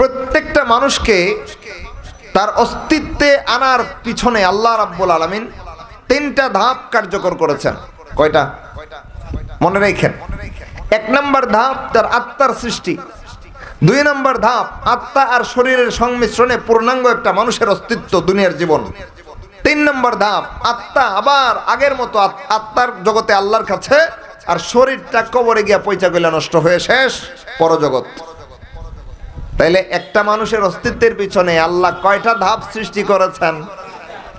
প্রত্যেকটা মানুষকে তার অস্তিত্বে আনার পিছনে আল্লাহ রাব্বুল আলামিন তিনটা ধাপ কার্যকর করেছেন। কয়টা? মনে রেখেন। এক নম্বর ধাপ তার আত্মার সৃষ্টি। দুই নম্বর ধাপ আত্মা আর শরীরের সংমিশ্রণে পূর্ণাঙ্গ একটা মানুষের অস্তিত্ব দুনিয়ার জীবন। তিন নম্বর ধাপ আত্মা আবার আগের মতো আত- আত্মার জগতে আল্লাহর কাছে আর শরীরটা কবরে গিয়া পয়সা গইলা নষ্ট হয়ে শেষ পরজগৎ। তাইলে একটা মানুষের অস্তিত্বের পিছনে আল্লাহ কয়টা ধাপ সৃষ্টি করেছেন?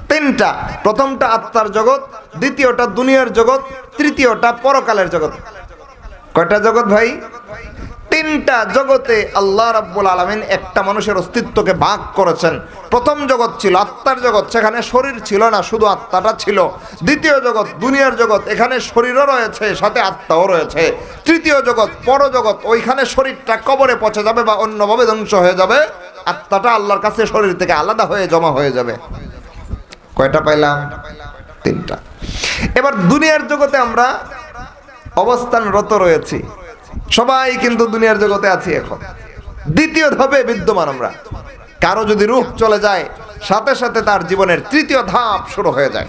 তিনটা। প্রথমটা আত্মার জগৎ, দ্বিতীয়টা দুনিয়ার জগৎ, তৃতীয়টা পরকালের জগৎ। কয়টা জগৎ ভাই? তিনটা জগতে আল্লাহ রাব্বুল আলামিন একটা মানুষের অস্তিত্বকে ভাগ করেছেন। প্রথম জগৎ ছিল আত্মার জগৎ, সেখানে শরীর ছিল না, শুধু আত্মাটা ছিল। দ্বিতীয় জগৎ, দুনিয়ার জগৎ, এখানে শরীরও রয়েছে, সাথে আত্মাও রয়েছে। তৃতীয় জগৎ পরজগৎ ওইখানে শরীরটা কবরে পচে যাবে বা অন্যভাবে ধ্বংস হয়ে যাবে। আত্মাটা আল্লাহর কাছে শরীর থেকে আলাদা হয়ে জমা হয়ে যাবে। কয়টা পাইলাম? তিনটা। এবার দুনিয়ার জগতে আমরা অবস্থানরত রয়েছি। সবাই কিন্তু দুনিয়ার জগতে আছি এখন। দ্বিতীয় ধাপে বিদ্যমান আমরা। কারও যদি রূহ চলে যায়, সাথে সাথে তার জীবনের তৃতীয় ধাপ শুরু হয়ে যায়।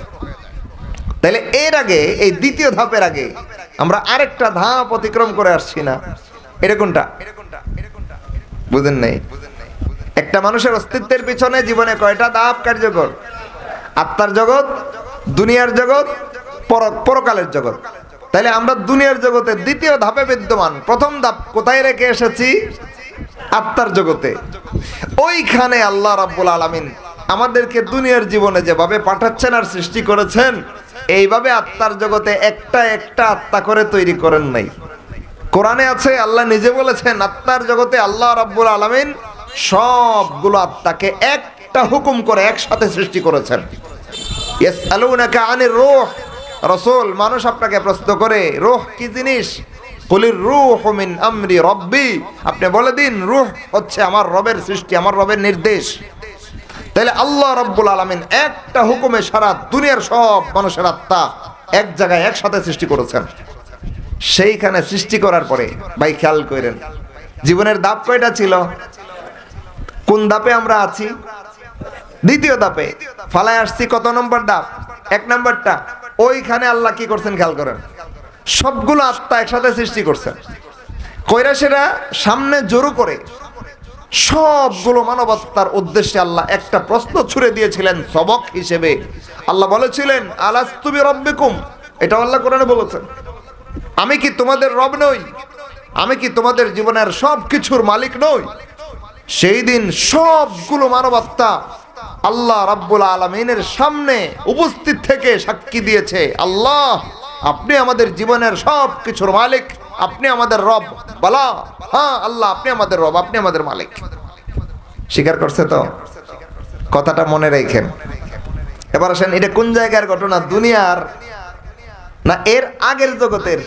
তাহলে এর আগে, এই দ্বিতীয় ধাপের আগে আমরা আরেকটা ধাপ অতিক্রম করে আসছি না? এটা কোনটা? বুঝেন নাই? একটা মানুষের অস্তিত্বের পিছনে জীবনে কয়টা ধাপ কার্যকর? আত্মার জগৎ, দুনিয়ার জগৎ, পর, পরকালের জগৎ। তাইলে আমরা দুনিয়ার জগতে দ্বিতীয় ধাপে বিদ্যমান, প্রথম ধাপ কোথায় রেখে এসেছি? আত্মার জগতে। ওইখানে আল্লাহ রাব্বুল আলামিন আমাদেরকে দুনিয়ার জীবনে যেভাবে পাঠাচ্ছেন আর সৃষ্টি করেছেন, এইভাবে আত্মার জগতে একটা একটা আত্মা করে তৈরি করেন নাই। কোরআনে আছে, আল্লাহ নিজে বলেছেন, আত্মার জগতে আল্লাহ রাব্বুল আলামিন সবগুলো আত্মাকে একটা হুকুম করে একসাথে সৃষ্টি করেছেন। ইয়াসআলুনাকা আনির রূহ রাসূল, মানুষ আপনাকে প্রশ্ন করে, রূহ কি জিনিস? কুলির রূহ মিন আমরি রব্বি। আপনি বলে দিন, রূহ হচ্ছে আমার রবের সৃষ্টি, আমার রবের নির্দেশ। তাহলে আল্লাহ রব্বুল আলামিন একটা হুকুমে সারা দুনিয়ার সব মানুষের আত্মা এক জায়গায় একসাথে সৃষ্টি করেছেন। সেইখানে সৃষ্টি করার পরে, ভাই খেয়াল করেন, জীবনের ধাপ কয়টা ছিল? কোন দাপে আমরা আছি? দ্বিতীয় দাপে, ফালায় আসছি কত নম্বর দাপ? এক নম্বরটা ওইখানে আল্লাহ কি করছেন খেয়াল করেন? সবগুলো আত্মা একসাথে সৃষ্টি করছেন। কৈরাসেরা সামনে জোরু করে সবগুলো মানবতার উদ্দেশ্যে আল্লাহ একটা প্রশ্ন ছুড়ে দিয়েছিলেন সবক হিসেবে। আল্লাহ বলেছিলেন আলাস্তুবি রব্বিকুম এটা আল্লাহ কোরআনে বলেছেন। আমি কি তোমাদের রব নই? আমি কি তোমাদের জীবনের সব কিছুর মালিক নই? সেই দিন সবগুলো মানবাত্মা আল্লাহ রাব্বুল আলমিনের সামনে উপস্থিত থেকে সাক্ষী দিয়েছে, আল্লাহ, আপনি আমাদের জীবনের সব কিছুর মালিক, আপনি আমাদের রব, বলা হ্যাঁ আল্লাহ, আপনি আমাদের রব, আপনি আমাদের মালিক। স্বীকার করছে তো? কথাটা মনে রেখেন। এবার আসেন, এটা কোন জায়গার ঘটনা? দুনিয়ার? না, এর আগের জগতের?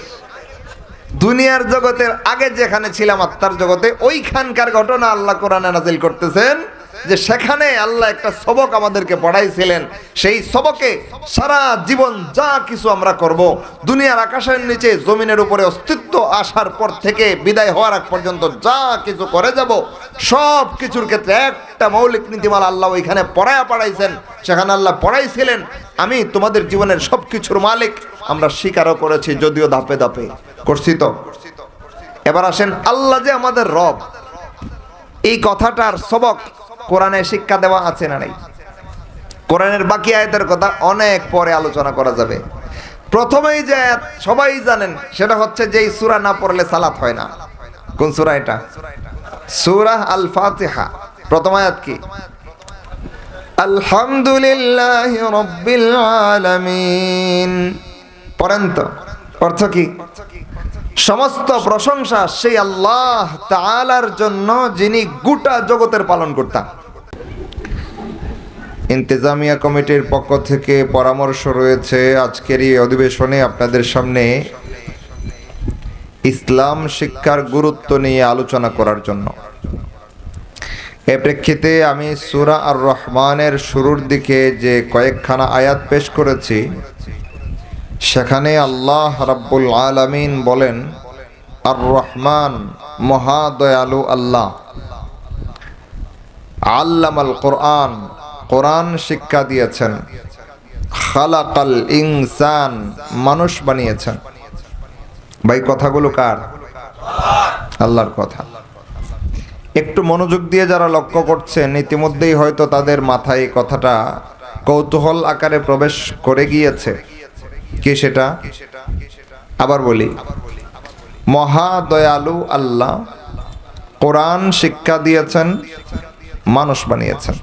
দুনিয়ার জগতের আগে যেখানে ছিলাম আত্মার জগতে, ওইখানকার ঘটনা আল্লাহ কোরআনে নাজিল করতেছেন। যে সেখানে আল্লাহ একটা সবক আমাদেরকে পড়াইছিলেন। সেই সবকে সারা জীবন যা কিছু আমরা করব, দুনিয়ার আকাশের নিচে জমিনের উপরে অস্তিত্ব আসার পর থেকে বিদায় হওয়ার আগ পর্যন্ত যা কিছু করে যাব, সব কিছুর ক্ষেত্রে একটা মৌলিক নীতিমালা আল্লাহ ওইখানে পড়ায়া পড়াইছেন। সেখানে আল্লাহ পড়াইছিলেন, আমি তোমাদের জীবনের সব কিছুর মালিক, আমরা স্বীকারও করেছি, যদিও ধাপে ধাপে। করছি তো? এবার আসেন, আল্লাহ যে আমাদের রব, এই কথাটার সবক কোরআনে শিক্ষা দেওয়া আছে না নাই? কোরআনের বাকি আয়াতের কথা অনেক পরে আলোচনা করা যাবে। প্রথমেই যে আয়াত সবাই জানেন, সেটা হচ্ছে যে সূরা না পড়লে সালাত হয় না। কোন সূরা এটা? সূরা আল ফাতিহা প্রথম আয়াত কি? আলহামদুলিল্লাহ রব্বিল আলামিন। পড়েন তো। অর্থ কি? সমস্ত প্রশংসা সেই আল্লাহ তাআলার জন্য যিনি গোটা জগতের পালন করতাম ইন্তেজামিয়া কমিটির পক্ষ থেকে পরামর্শ রয়েছে আজকের এই অধিবেশনে আপনাদের সামনে ইসলাম শিক্ষার গুরুত্ব নিয়ে আলোচনা করার জন্য। এ প্রেক্ষিতে আমি সুরা আর রহমানের শুরুর দিকে যে কয়েকখানা আয়াত পেশ করেছি, সেখানে আল্লাহ রাব্বুল আলামিন বলেন আর রহমান মহাদয়ালু আল্লাহ, আল্লামাল কোরআন কোরআন শিক্ষা দিয়েছেন। খালাকাল ইনসান, মানুষ বানিয়েছেন। ভাই, কথাগুলো কার? আল্লাহর কথা। একটু মনোযোগ দিয়ে যারা লক্ষ্য করছেন, ইতিমধ্যেই হয়তো তাদের মাথায় কথাটা কৌতূহল আকারে প্রবেশ করে গিয়েছে। কে সেটা? আবার বলি। মহা দয়ালু আল্লাহ কোরআন শিক্ষা দিয়েছেন, মানুষ বানিয়েছেন।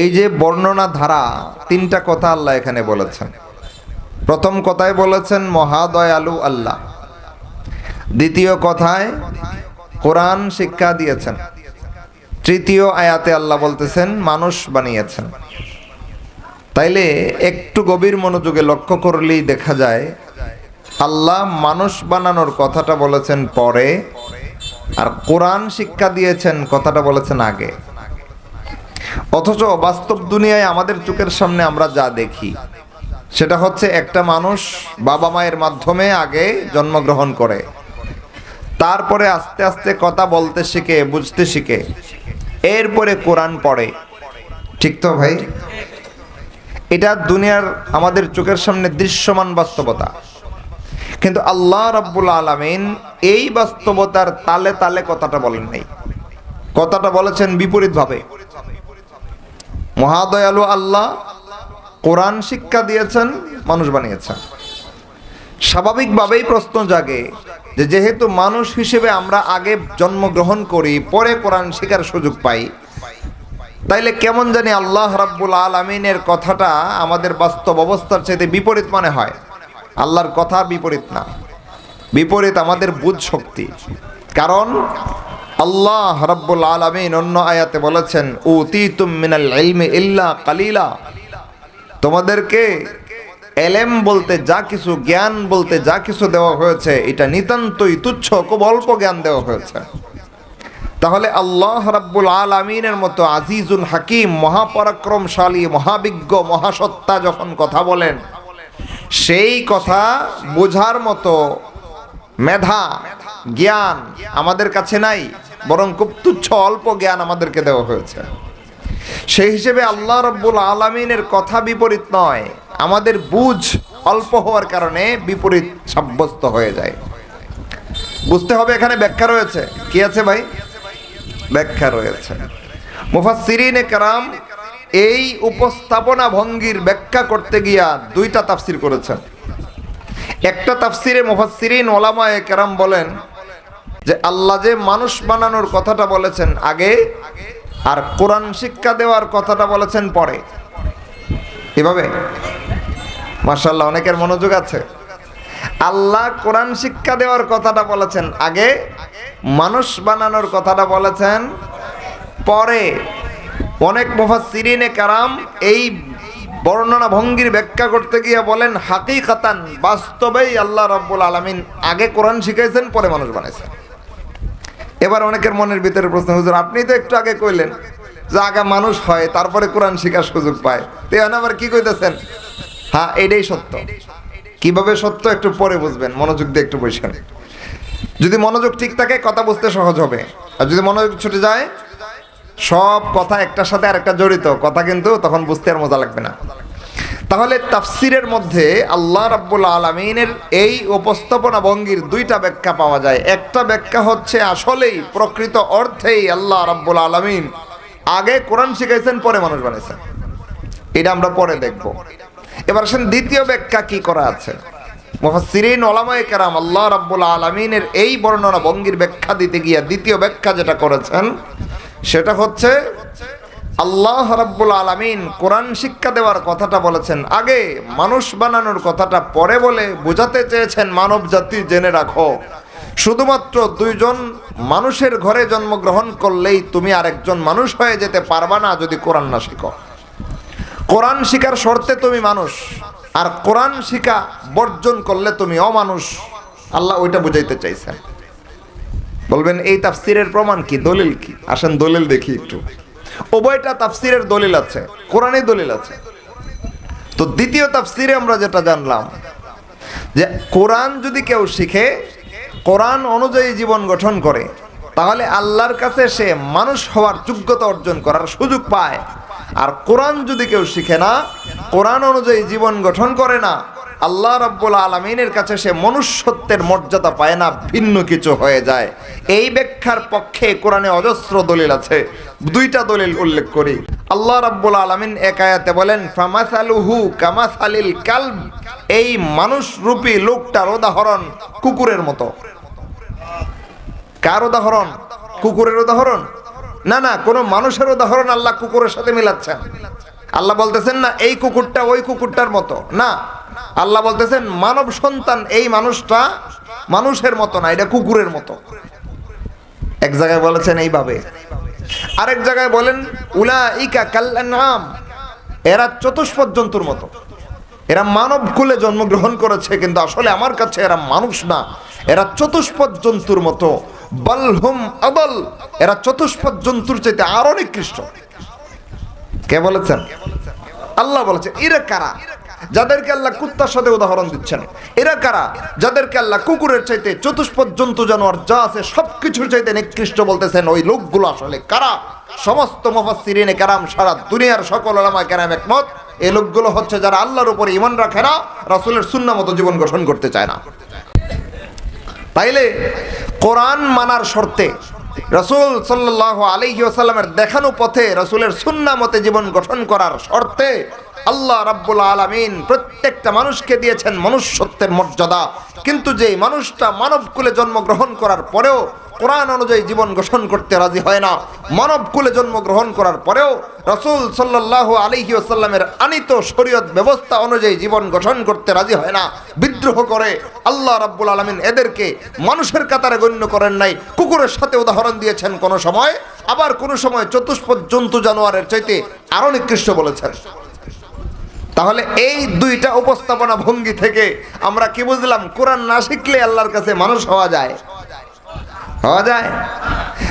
এই যে বর্ণনা ধারা, তিনটা কথা আল্লাহ এখানে বলেছেন। প্রথম কথায় বলেছেন, মহাদয়ালু আল্লাহ। দ্বিতীয় কথায়, কোরআন শিক্ষা দিয়েছেন। তৃতীয় আয়াতে আল্লাহ বলতেছেন, মানুষ বানিয়েছেন। তাইলে একটু গভীর মনোযোগে লক্ষ্য করলেই দেখা যায়, আল্লাহ মানুষ বানানোর কথাটা বলেছেন পরে, আর কোরআন শিক্ষা দিয়েছেন কথাটা বলেছেন আগে। অথচ বাস্তব দুনিয়ায় আমাদের চোখের সামনে আমরা যা দেখি, সেটা হচ্ছে একটা মানুষ বাবা মায়ের মাধ্যমে আগে জন্মগ্রহণ করে। তারপরে আস্তে আস্তে কথা বলতে শিখে, বুঝতে শিখে। এরপরে কোরআন পড়ে। ঠিক তো ভাই? এটা দুনিয়ার আমাদের চোখের সামনে দৃশ্যমান বাস্তবতা। কিন্তু আল্লাহ রাব্বুল আলামিন এই বাস্তবতার তালে তালে কথাটা বলেন নাই। কথাটা বলেছেন বিপরীতভাবে। মহাদয়ালু আল্লাহ কোরআন শিক্ষা দিয়েছেন, মানুষ বানিয়েছেন। স্বাভাবিকভাবেই প্রশ্ন জাগে যে যেহেতু মানুষ হিসেবে আমরা আগে জন্মগ্রহণ করি, পরে কোরআন শিকার সুযোগ পাই, তাইলে কেমন জানি আল্লাহ রাব্বুল আলমিনের কথাটা আমাদের বাস্তব অবস্থার চাইতে বিপরীত মনে হয়। আল্লাহর কথা বিপরীত না। বিপরীত আমাদের বুধ শক্তি। কারণ আল্লাহ রাব্বুল আলমিন অন্য আয়াতে বলেছেন উতি মিনাল ইলমি ইল্লা কালিলা। তোমাদেরকে এলেম বলতে যা কিছু, জ্ঞান বলতে যা কিছু দেওয়া হয়েছে, এটা নিতান্তই তুচ্ছ খুব অল্প জ্ঞান দেওয়া হয়েছে। তাহলে আল্লাহ রাব্বুল আলমিনের মতো আজিজুল হাকিম, মহাপরাক্রমশালী, মহাবিজ্ঞ, মহাসত্তা যখন কথা বলেন, সেই কথা বোঝার মতো মেধা জ্ঞান আমাদের কাছে নাই, বরং খুব তুচ্ছ অল্প জ্ঞান আমাদেরকে দেওয়া হয়েছে। সেই হিসেবে আল্লাহ রব্বুল আলমিনের কথা বিপরীত নয়, আমাদের বুঝ অল্প হওয়ার কারণে বিপরীত সাব্যস্ত হয়ে যায়। বুঝতে হবে এখানে ব্যাখ্যা রয়েছে। কি আছে ভাই? ব্যাখ্যা রয়েছে। মুফাসসিরিনে কারাম এই উপস্থাপনা ভঙ্গির ব্যাখ্যা করতে গিয়া দুইটা তাফসির করেছেন। একটা তাফসিরে মুফাসসিরিন ওলামায়ে কেরাম বলেন যে আল্লাহ যে মানুষ বানানোর কথাটা বলেছেন আগে, আর কোরআন শিক্ষা দেওয়ার কথাটা বলেছেন পরে। এভাবে? মার্শাল্লাহ অনেকের মনোযোগ আছে। আল্লাহ কোরআন শিক্ষা দেওয়ার কথাটা বলেছেন আগে, মানুষ বানানোর কথাটা বলেছেন পরে। অনেক মুফাসসিরিনে কারাম এই বর্ণনা ভঙ্গির ব্যাখ্যা করতে গিয়ে বলেন, হাকিকাতান বাস্তবেই আল্লাহ রব্বুল আলামিন আগে কোরআন শিখাইছেন, পরে মানুষ বানাইছেন। এবার অনেকের মনের ভিতরে প্রশ্ন, হুজুর, আপনি তো একটু আগে কইলেন যে আগে মানুষ হয়, তারপরে কোরআন শিখার সুযোগ পায়। তো এখন আবার কি কইতেছেন? হ্যাঁ এটাই সত্য। কীভাবে সত্য একটু পরে বুঝবেন, মনোযোগ দিয়ে একটু বসেন। যদি মনোযোগ ঠিক থাকে, কথা বুঝতে সহজ হবে। আর যদি মনোযোগ ছুটে যায়, সব কথা একটার সাথে আরেকটা জড়িত, কথা কিন্তু তখন বুঝতে আর মজা লাগবে না। তাহলে তাফসিরের মধ্যে আল্লাহ রাব্বুল আলমিনের এই উপস্থাপনা ভঙ্গির দুইটা ব্যাখ্যা পাওয়া যায়। একটা ব্যাখ্যা হচ্ছে আসলেই প্রকৃত অর্থেই আল্লাহ রাব্বুল আলমিন আগে কোরআন শিখাইছেন, পরে মানুষ বানাইছেন। এটা আমরা পরে দেখব। এবার আসেন দ্বিতীয় ব্যাখ্যা কি করা আছে? মুফাসসিরিন ওলামায়ে কেরাম আল্লাহ রাব্বুল আলমিনের এই বর্ণনা ভঙ্গির ব্যাখ্যা দিতে গিয়ে দ্বিতীয় ব্যাখ্যা যেটা করেছেন, সেটা হচ্ছে আল্লাহ রাব্বুল আলামিন কোরআন শিক্ষা দেওয়ার কথাটা বলেছেন। আগে মানুষ বানানোর কথাটা পরে বলে বোঝাতে চেয়েছেন মানব জাতি জেনে রাখো। শুধুমাত্র দুইজন মানুষের ঘরে জন্মগ্রহণ করলেই তুমি আরেকজন মানুষ হয়ে যেতে পারবা না যদি কোরআন না শিখো। কোরআন শিকার শর্তে তুমি মানুষ, আর কোরআন শিখা বর্জন করলে তুমি অমানুষ। আল্লাহ ওইটা বুঝাইতে চাইছেন। বলবেন, এই তাফসিরের প্রমাণ কি? দলিল কি? আসেন, দলিল দেখি একটু। উভয়টা তাফসিরের দলিল আছে কোরআনে দলিল আছে। তো দ্বিতীয় তাফসিরে আমরা যেটা জানলাম, যে কোরআন যদি কেউ শিখে, কোরআন অনুযায়ী জীবন গঠন করে, তাহলে আল্লাহর কাছে সে মানুষ হওয়ার যোগ্যতা অর্জন করার সুযোগ পায়। আর কোরআন যদি কেউ শিখে না, কোরআন অনুযায়ী জীবন গঠন করে না আল্লাহ রাব্বুল আলমিনের কাছে সে মনুষ্যত্বের মর্যাদা পায় না, ভিন্ন কিছু হয়ে যায়। এই ব্যাখ্যার পক্ষে কোরআনে অজস্র দলিল আছে। দুইটা দলিল উল্লেখ করি। আল্লাহ রাব্বুল আলমিন এক আয়াতে বলেন, ফামাসালুহু কামাসালিল কালব এই মানুষ রূপী লোকটার উদাহরণ কুকুরের মতো। কার উদাহরণ? কুকুরের উদাহরণ? না না, কোনো মানুষের উদাহরণ আল্লাহ কুকুরের সাথে মিলাচ্ছেন। আল্লাহ বলতেছেন না, এই কুকুরটা ওই কুকুরটার মতো। না আল্লাহ বলতেছেন, মানব সন্তান এই মানুষটা মানুষের মতো না, এটা কুকুরের মতো। এক জায়গায় বলেছেন এইভাবে। আরেক জায়গায় বলেন উলা ইকা কাল্লাম এরা চতুষ্পদ জন্তুর মতো। এরা মানব কুলে জন্মগ্রহণ করেছে, কিন্তু আসলে আমার কাছে এরা মানুষ না। এরা চতুষ্পদ জন্তুর মতো। বলহুম আবল এরা চতুষ্পদ জন্তুর চাইতে আরও নিকৃষ্ট। কে বলেছেন? আল্লাহ বলেছে এরা কারা? যাদেরকে আল্লাহ কুত্তার সাথে উদাহরণ দিচ্ছেন। এরা কারা? যাদেরকে আল্লাহ কুকুরের চাইতে চতুষ্পদ জন্তু, জানোয়ার যা আছে সবকিছুর চাইতে নিকৃষ্ট বলতেছেন, ওই লোকগুলো আসলে কারা? সমস্ত মুফাসসিরিনে কারাম সারা দুনিয়ার সকল ওলামা কেরাম একমত, এই লোকগুলো হচ্ছে যারা আল্লাহর উপরে ইমান রাখে না, রাসূলের সুন্নাহ মতো জীবন গঠন করতে চায় না। তাইলে কোরআন মানার শর্তে রসুল সাল্লাহ আলহি আসাল্লামের দেখানো পথে রসুলের সুন্না মতে জীবন গঠন করার শর্তে আল্লাহ রাব্বুল আলামিন প্রত্যেকটা মানুষকে দিয়েছেন মনুষ্যত্বের মর্যাদা। কিন্তু যে মানুষটা মানবকুলে জন্মগ্রহণ করার পরেও কোরআন অনুযায়ী জীবন গঠন করতে রাজি হয় না মানবকুলে জন্মগ্রহণ করার পরেও রসুল সাল্লাহ আলহি আসাল্লামের আনিত শরীয়ত ব্যবস্থা অনুযায়ী জীবন গঠন করতে রাজি হয় না, বিদ্রোহ করে। আল্লাহ রাব্বুল আলমিন এদেরকে মানুষের কাতারে গণ্য করেন নাই, কুকুরের সাথে উদাহরণ দিয়েছেন কোনো সময়, আবার কোনো সময় চতুষ্পদ জন্তু জানোয়ারের চাইতে আরও নিকৃষ্ট বলেছেন। তাহলে এই দুইটা উপস্থাপনা ভঙ্গি থেকে আমরা কি বুঝলাম? কোরআন না শিখলে আল্লাহর কাছে মানুষ হওয়া যায়? হওয়া যায়?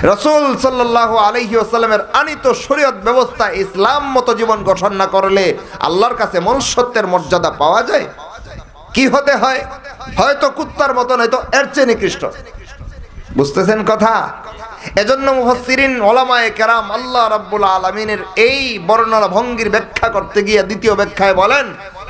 রসুল সাল্লাহ আলহি আসাল্লামের আনিত শরীয়ত ব্যবস্থা ইসলাম মতো জীবন গঠন না করলে আল্লাহর কাছে মনুষ্যত্বের মর্যাদা পাওয়া যায়? কি হতে হয়? হয়তো কুত্তার মতো নয়তো এর চেয়ে নিকৃষ্ট। বুঝতেছেন কথা? এজন্য মুফাসসিরিন, ওলামায়ে কেরাম আল্লাহ রাব্বুল আলামিনের এই বর্ণনা ভঙ্গির ব্যাখ্যা করতে গিয়ে দ্বিতীয় ব্যাখ্যায় বলেন,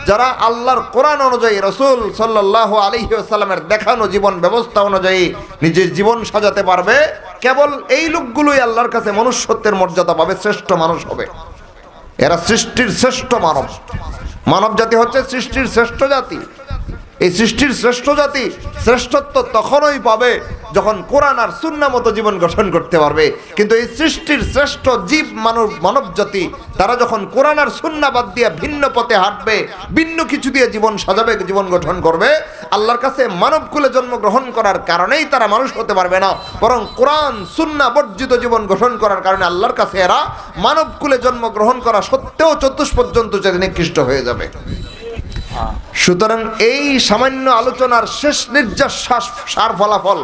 যারা আল্লাহর কোরআন অনুযায়ী, রসুল সাল্লাহ আলহি আসাল্লামের দেখানো জীবন ব্যবস্থা অনুযায়ী নিজের জীবন সাজাতে পারবে, কেবল এই লোকগুলোই আল্লাহর কাছে মনুষ্যত্বের মর্যাদা পাবে, শ্রেষ্ঠ মানুষ হবে। এরা সৃষ্টির শ্রেষ্ঠ মানব। মানব জাতি হচ্ছে সৃষ্টির শ্রেষ্ঠ জাতি। এই সৃষ্টির শ্রেষ্ঠ জাতি শ্রেষ্ঠত্ব তখনই পাবে যখন কোরআন আর সুন্না মতো জীবন গঠন করতে পারবে। কিন্তু এই সৃষ্টির শ্রেষ্ঠ জীব মানব মানব জাতি, তারা যখন কোরআন আর সুন্না বাদ দিয়ে ভিন্ন পথে হাঁটবে, ভিন্ন কিছু দিয়ে জীবন সাজাবে, জীবন গঠন করবে, আল্লাহর কাছে মানব কুলে জন্মগ্রহণ করার কারণেই তারা মানুষ হতে পারবে না। বরং কোরআন, সুন্না বর্জিত জীবন গঠন করার কারণে আল্লাহর কাছে এরা মানব কুলে জন্মগ্রহণ করা সত্ত্বেও চতুষ পর্যন্ত যাতে নিকৃষ্ট হয়ে যাবে। সুতরাং এই সামান্য আলোচনার শেষ নির্যাস সার ফলাফল।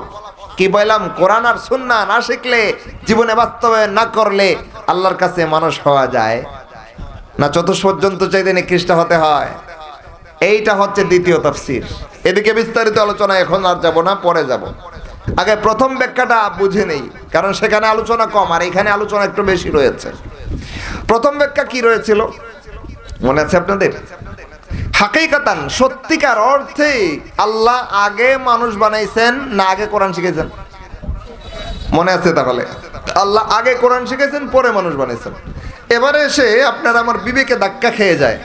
কি বললাম? কোরআন আর সুন্না না শিখলে জীবনে বাস্তবায়ন না করলে আল্লাহর কাছে মানুষ হওয়া যায়। না চতুষ পর্যন্ত চাইতে নিকৃষ্ট হতে হয়। এইটা হচ্ছে দ্বিতীয় তফসির। এদিকে বিস্তারিত আলোচনা এখন আর যাব না, পরে যাব। আগে প্রথম ব্যাখ্যাটা বুঝে নেই, কারণ সেখানে আলোচনা কম, আর এখানে আলোচনা একটু বেশি রয়েছে। প্রথম ব্যাখ্যা কি রয়েছিল? মনে আছে আপনাদের? হাকিকাতান, সত্যিকার অর্থে আল্লাহ আগে মানুষ বানাইছেন না আগে কোরআন শিখেছেন মনে আছে তাহলে? আল্লাহ আগে কোরআন শিখেছেন পরে মানুষ বানাইছেন। এবারে এসে আপনার আমার বিবেকে ধাক্কা খেয়ে যায়।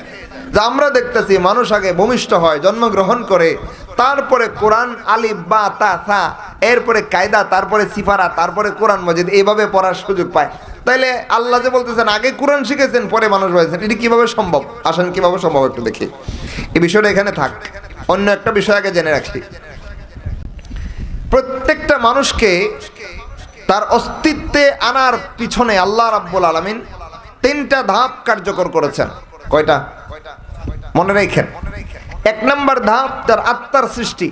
যে আমরা দেখতেছি মানুষ আগে ভূমিষ্ঠ হয়, জন্মগ্রহণ করে তারপরে কোরআন আলিফ, বা, তা থা এরপরে কায়দা, তারপরে সিফারা, তারপরে কোরআন মজিদ, এইভাবে পড়ার সুযোগ পায়। তাইলে আল্লাহ যে বলতেছেন, আগে কোরআন শিখেছেন, পরে মানুষ হয়েছেন এটি কীভাবে সম্ভব? আসেন, কীভাবে সম্ভব একটু দেখি। এই বিষয়টা এখানে থাক। অন্য একটা বিষয় আগে জেনে রাখি। প্রত্যেকটা মানুষকে তার অস্তিত্বে আনার পিছনে আল্লাহ রাব্বুল আলামিন তিনটা ধাপ কার্যকর করেছেন। কয়টা? মনে রেখেন। এক নম্বর ধাপ তার আত্মার সৃষ্টি।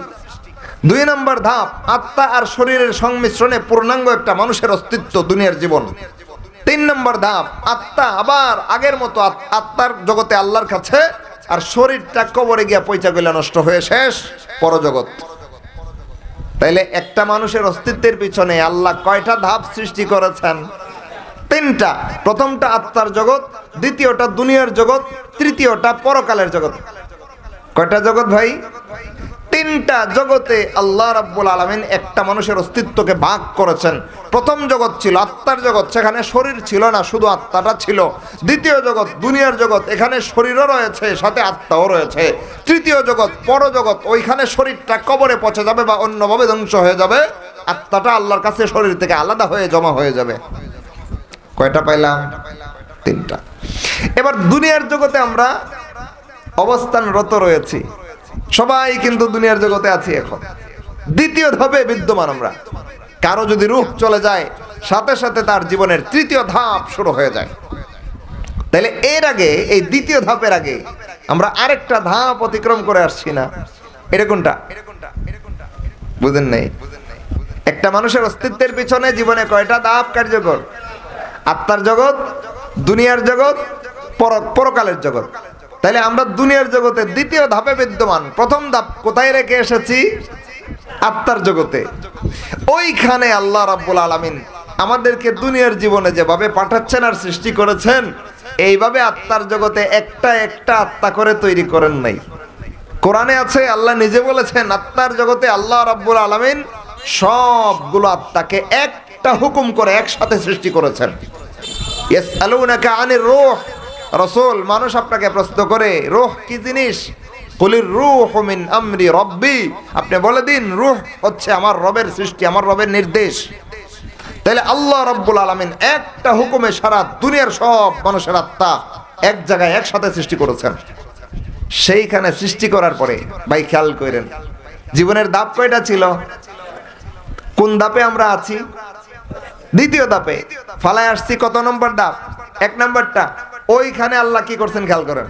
দুই নম্বর ধাপ, আত্মা আর শরীরের সংমিশ্রণে পূর্ণাঙ্গ একটা মানুষের অস্তিত্ব দুনিয়ার জীবন। তিন নম্বর ধাপ, আত্মা আবার আগের মতো আত- আত্মার জগতে আল্লাহর কাছে আর শরীরটা কবরে গিয়া পয়সা গেলে নষ্ট হয়ে শেষ পরজগৎ। তাইলে একটা মানুষের অস্তিত্বের পিছনে আল্লাহ কয়টা ধাপ সৃষ্টি করেছেন? তিনটা, প্রথমটা আত্মার জগৎ, দ্বিতীয়টা দুনিয়ার জগৎ, তৃতীয়টা পরকালের জগৎ। কয়টা জগৎ ভাই? তিনটা জগতে আল্লাহ রাব্বুল আলামিন একটা মানুষের অস্তিত্বকে ভাগ করেছেন। প্রথম জগৎ ছিল আত্মার জগৎ, সেখানে শরীর ছিল না, শুধু আত্মাটা ছিল। দ্বিতীয় জগৎ, দুনিয়ার জগৎ, এখানে শরীরও রয়েছে, সাথে আত্মাও রয়েছে। তৃতীয় জগৎ পরজগৎ ওইখানে শরীরটা কবরে পচে যাবে বা অন্যভাবে ধ্বংস হয়ে যাবে। আত্মাটা আল্লাহর কাছে শরীর থেকে আলাদা হয়ে জমা হয়ে যাবে। কয়টা পাইলাম? তিনটা। এবার দুনিয়ার জগতে আমরা অবস্থানরত রয়েছি। সবাই কিন্তু দুনিয়ার জগতে আছি এখন। দ্বিতীয় ধাপে বিদ্যমান আমরা। কারও যদি রূহ চলে যায়, সাথে সাথে তার জীবনের তৃতীয় ধাপ শুরু হয়ে যায়। তাহলে এর আগে, এই দ্বিতীয় ধাপের আগে আমরা আরেকটা ধাপ অতিক্রম করে আসছি না? এটা কোনটা? বুঝেন নাই? একটা মানুষের অস্তিত্বের পিছনে জীবনে কয়টা ধাপ কার্যকর? আত্মার জগৎ, দুনিয়ার জগৎ, পর পরকালের জগৎ। তাইলে আমরা দুনিয়ার জগতে দ্বিতীয় ধাপে বিদ্যমান, প্রথম ধাপ কোথায় রেখে এসেছি? আত্মার জগতে। ওইখানে আল্লাহ রাব্বুল আলামিন আমাদেরকে দুনিয়ার জীবনে যেভাবে পাঠাচ্ছেন আর সৃষ্টি করেছেন, এইভাবে আত্মার জগতে একটা একটা আত্মা করে তৈরি করেন নাই। কোরআনে আছে, আল্লাহ নিজে বলেছেন, আত্মার জগতে আল্লাহ রাব্বুল আলামিন সবগুলো আত্মাকে একটা হুকুম করে একসাথে সৃষ্টি করেছেন। ইয়াসআলুনাকা আনির রূহ রাসূল, মানুষ আপনাকে প্রশ্ন করে, রূহ কি জিনিস? কুলির রূহ মিন আমরি রব্বি। আপনি বলে দিন, রূহ হচ্ছে আমার রবের সৃষ্টি, আমার রবের নির্দেশ। তাহলে আল্লাহ রব্বুল আলামিন একটা হুকুমে সারা দুনিয়ার সব মানুষের আত্মা এক জায়গায় একসাথে সৃষ্টি করেছেন। সেইখানে সৃষ্টি করার পরে, ভাই খেয়াল করেন, জীবনের দাপ কয়টা ছিল? কোন দাপে আমরা আছি? দ্বিতীয় দাপে, ফালায় আসছি কত নম্বর দাপ? এক নম্বরটা ওইখানে আল্লাহ কি করছেন খেয়াল করেন?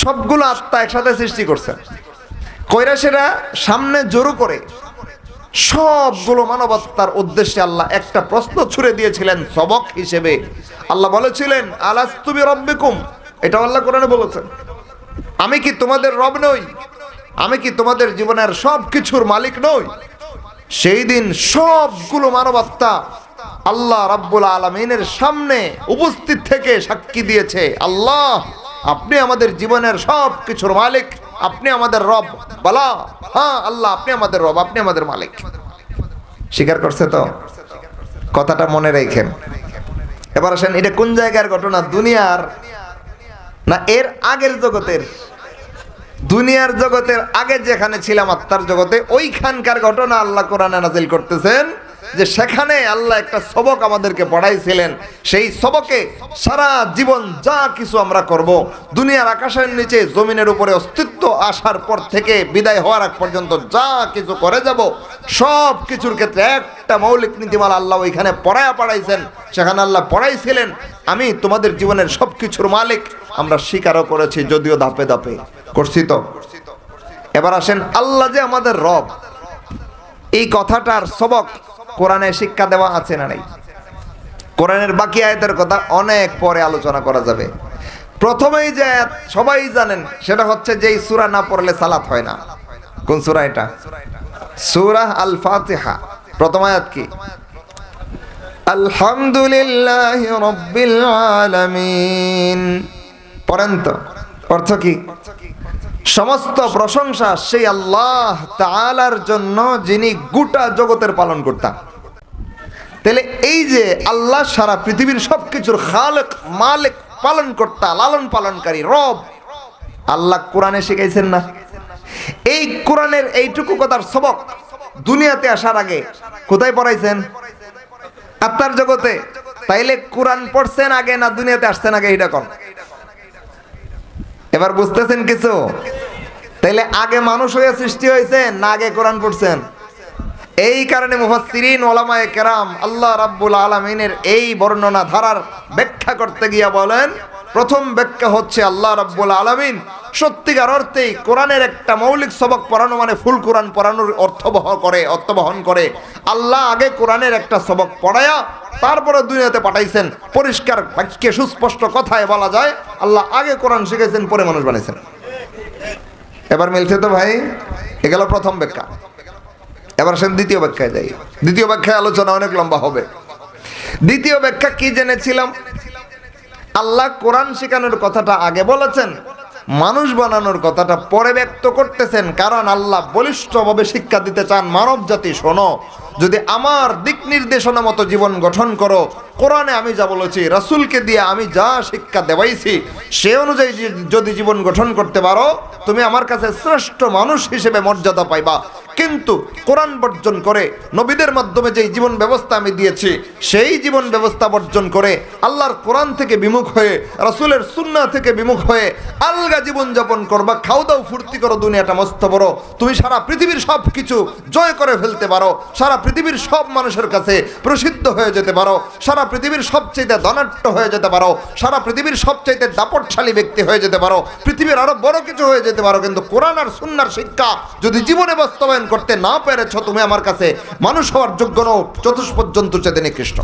সবগুলো আত্মা একসাথে সৃষ্টি করছেন কৈরাসেরা সামনে জোরু করে। সবগুলো মানবতার উদ্দেশ্যে আল্লাহ একটা প্রশ্ন ছুড়ে দিয়েছিলেন সবক হিসেবে। আল্লাহ বলেছিলেন আলাস্তুবি রব্বিকুম এটা আল্লাহ কোরআনে বলেছেন। আমি কি তোমাদের রব নই? আমি কি তোমাদের জীবনের সব কিছুর মালিক নই? সেই দিন সবগুলো মানবাত্মা আল্লাহ রাব্বুল আলমিনের সামনে উপস্থিত থেকে সাক্ষী দিয়েছে, আল্লাহ, আপনি আমাদের জীবনের সব কিছুর মালিক, আপনি আমাদের রব, বলা হ্যাঁ আল্লাহ, আপনি আমাদের রব, আপনি আমাদের মালিক। স্বীকার করছে তো? কথাটা মনে রেখেন। এবার আসেন, এটা কোন জায়গার ঘটনা? দুনিয়ার? না, এর আগের জগতের? দুনিয়ার জগতের আগে যেখানে ছিলাম আত্মার জগতে, ওইখানকার ঘটনা আল্লাহ কোরআনে নাজিল করতেছেন। যে সেখানে আল্লাহ একটা সবক আমাদেরকে পড়াইছিলেন। সেই সবকে সারা জীবন যা কিছু আমরা করব, দুনিয়ার আকাশের নিচে জমিনের উপরে অস্তিত্ব আসার পর থেকে বিদায় হওয়ার আগ পর্যন্ত যা কিছু করে যাব, সব কিছুর ক্ষেত্রে একটা মৌলিক নীতিমালা আল্লাহ ওইখানে পড়ায়া পড়াইছেন। সেখানে আল্লাহ পড়াইছিলেন, আমি তোমাদের জীবনের সব কিছুর মালিক, আমরা স্বীকারও করেছি, যদিও ধাপে ধাপে। করছি তো? এবার আসেন, আল্লাহ যে আমাদের রব, এই কথাটার সবক কোরআনে শিক্ষা দেওয়া আছে না নাই? কোরআনের বাকি আয়াতের কথা অনেক পরে আলোচনা করা যাবে। প্রথমেই যে সবাই জানেন, সেটা হচ্ছে যে সূরা না পড়লে সালাত হয় না। কোন সূরা এটা? সুরা আল ফাতিহা প্রথম আয়াত কি? আলহামদুলিল্লাহ রব্বিল আলামিন। পড়েন অর্থ কি? সমস্ত প্রশংসা সেই আল্লাহ তাআলার জন্য যিনি গোটা জগতের পালন করতাম তাহলে এই যে আল্লাহ সারা পৃথিবীর সবকিছুর খালেক, মালিক পালন কর্তা লালন পালনকারী, রব, আল্লাহ কোরআনে শিখাইছেন না। এই কোরআনের এইটুকু কথার সবক দুনিয়াতে আসার আগে কোথায় পড়াইছেন? আত্মার জগতে। তাইলে কোরআন পড়ছেন আগে না দুনিয়াতে আসছেন আগে এটা কন? এবার বুঝতেছেন কিছু? তাইলে আগে মানুষ হয়ে সৃষ্টি হয়েছে, না আগে কোরআন পড়ছেন? এই কারণে মুফাসসিরিন, ওলামায়ে কেরাম আল্লাহ রাব্বুল আলামিনের এই বর্ণনা, ধারার ব্যাখ্যা করতে গিয়া বলেন প্রথম ব্যাখ্যা হচ্ছে আল্লাহ রাব্বুল আলমিন। সত্যিকার অর্থেই কোরআনের একটা মৌলিক সবক পড়ানো মানে ফুল কোরআন পড়ানোর অর্থবহ করে, অর্থবহন করে। আল্লাহ আগে কোরআনের একটা সবক পড়ায়া তারপরে দুনিয়াতে পাঠাইছেন। পরিষ্কার বাক্যে সুস্পষ্ট কথায় বলা যায়, আল্লাহ আগে কোরআন শিখেছেন, পরে মানুষ বানিয়েছেন এবার মিলছে তো ভাই, এ গেল প্রথম ব্যাখ্যা। এবার সে দ্বিতীয় ব্যাখ্যায় যাই। দ্বিতীয় ব্যাখ্যায় আলোচনা অনেক লম্বা হবে। দ্বিতীয় ব্যাখ্যা কি জেনেছিলাম? আল্লাহ কোরআন শেখানোর কথাটা আগে বলেছেন, মানুষ বানানোর কথাটা পরে ব্যক্ত করতেছেন, কারণ আল্লাহ বলিষ্ঠভাবে শিক্ষা দিতে চান, মানব জাতি, শোনো, যদি আমার দিক নির্দেশনা মতো জীবন গঠন করো, কোরআনে আমি যা বলেছি, রাসূলকে দিয়ে আমি যা শিক্ষা দেওয়াইছি, সে অনুযায়ী যদি জীবন গঠন করতে পারো, তুমি আমার কাছে শ্রেষ্ঠ মানুষ হিসেবে মর্যাদা পাইবা। কিন্তু কোরআন বর্জন করে নবীদের মাধ্যমে যেই জীবন ব্যবস্থা আমি দিয়েছি, সেই জীবন ব্যবস্থা বর্জন করে আল্লাহর কোরআন থেকে বিমুখ হয়ে, রাসূলের সুন্না থেকে বিমুখ হয়ে আলগা জীবন যাপন করবা, খাও দাও, ফুর্তি করো, দুনিয়াটা মস্ত বড়। তুমি সারা পৃথিবীর সব কিছু জয় করে ফেলতে পারো, সারা পৃথিবীর সব মানুষের কাছে প্রসিদ্ধ হয়ে যেতে পারো, সারা পৃথিবীর সবচেয়ে ধনাট্য হয়ে যেতে পারো, সারা পৃথিবীর সবচাইতে দাপটশালী ব্যক্তি হয়ে যেতে পারো, পৃথিবীর আরও বড় কিছু হয়ে যেতে পারো, কিন্তু কোরআন আর সুন্নার শিক্ষা যদি জীবনে বাস্তবায়ন করতে না পেরেছ তুমি আমার কাছে মানুষ হওয়ার যোগ্য নও। চতুষ পর্যন্ত চেতে নিকৃষ্ট।